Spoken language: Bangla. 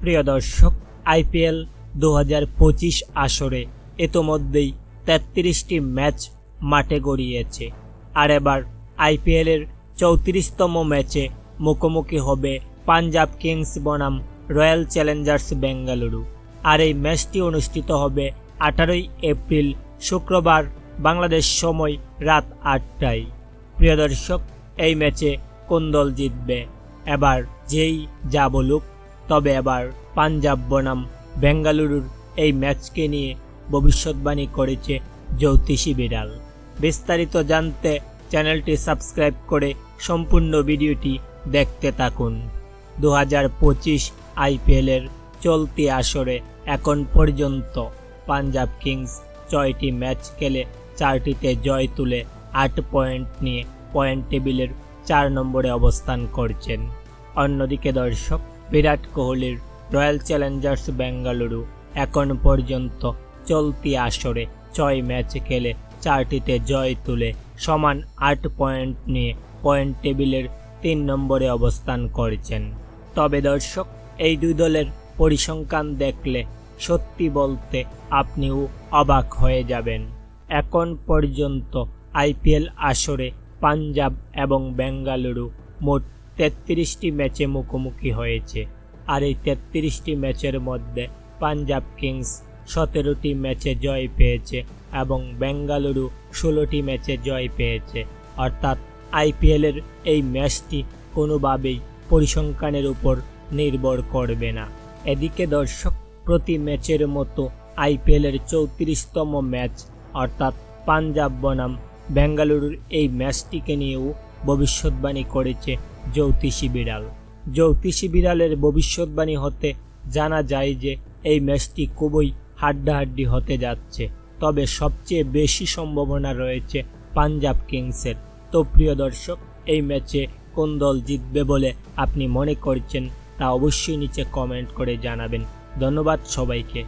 প্রিয় দর্শক, আইপিএল দু হাজার পঁচিশ আসরে ইতোমধ্যেই তেত্রিশটি ম্যাচ মাঠে গড়িয়েছে। আর এবার আইপিএলের চৌত্রিশতম ম্যাচে মুখোমুখি হবে পাঞ্জাব কিংস বনাম রয়্যাল চ্যালেঞ্জার্স বেঙ্গালুরু। আর এই ম্যাচটি অনুষ্ঠিত হবে আঠারোই এপ্রিল, শুক্রবার, বাংলাদেশ সময় রাত আটটায়। প্রিয় দর্শক, এই ম্যাচে কোন দল জিতবে? এবার যেই যা বলুক তবে এবার পাঞ্জাব বনাম বেঙ্গালুরুর এই ম্যাচকে নিয়ে ভবিষ্যৎবাণী করেছে জ্যোতিষী বিড়াল। বিস্তারিত জানতে চ্যানেলটি সাবস্ক্রাইব করে সম্পূর্ণ ভিডিওটি দেখতে থাকুন। দু হাজার পঁচিশ আইপিএলের চলতি আসরে এখন পর্যন্ত পাঞ্জাব কিংস ছয়টি ম্যাচ খেলে চারটিতে জয় তুলে আট পয়েন্ট নিয়ে পয়েন্ট টেবিলের চার নম্বরে অবস্থান করছেন। অন্যদিকে দর্শক বিরাট কোহলির রয়্যাল চ্যালেঞ্জার্স বেঙ্গালুরু এখন পর্যন্ত চলতি আসরে ছয় ম্যাচ খেলে চারটিতে জয় তুলে সমান আট পয়েন্ট নিয়ে পয়েন্ট টেবিলের তিন নম্বরে অবস্থান করছেন। তবে দর্শক, এই দুই দলের পরিসংখ্যান দেখলে সত্যি বলতে আপনিও অবাক হয়ে যাবেন। এখন পর্যন্ত আইপিএল আসরে পাঞ্জাব এবং বেঙ্গালুরু মোট তেত্রিশটি ম্যাচে মুখোমুখি হয়েছে। আর এই তেত্রিশটি ম্যাচের মধ্যে পাঞ্জাব কিংস সতেরোটি ম্যাচে জয় পেয়েছে এবং বেঙ্গালুরু ষোলোটি ম্যাচে জয় পেয়েছে। অর্থাৎ আইপিএলের এই ম্যাচটি কোনোভাবেই পরিসংখ্যানের উপর নির্ভর করবে না। এদিকে দর্শক, প্রতি ম্যাচের মতো আইপিএলের চৌত্রিশতম ম্যাচ, অর্থাৎ পাঞ্জাব বনাম, বেঙ্গালুরুর এই ম্যাচটিকে নিয়েও ভবিষ্যৎবাণী করেছে জ্যোতিষী বিড়াল। জ্যোতিষী বিড়ালের ভবিষ্যৎবাণী হতে জানা যায় যে এই ম্যাচটি খুবই হাড্ডাহাড্ডি হতে যাচ্ছে। তবে সবচেয়ে বেশি সম্ভাবনা রয়েছে পাঞ্জাব কিংসের। তো প্রিয় দর্শক, এই ম্যাচে কোন দল জিতবে বলে আপনি মনে করছেন তা অবশ্যই নিচে কমেন্ট করে জানাবেন। ধন্যবাদ সবাইকে।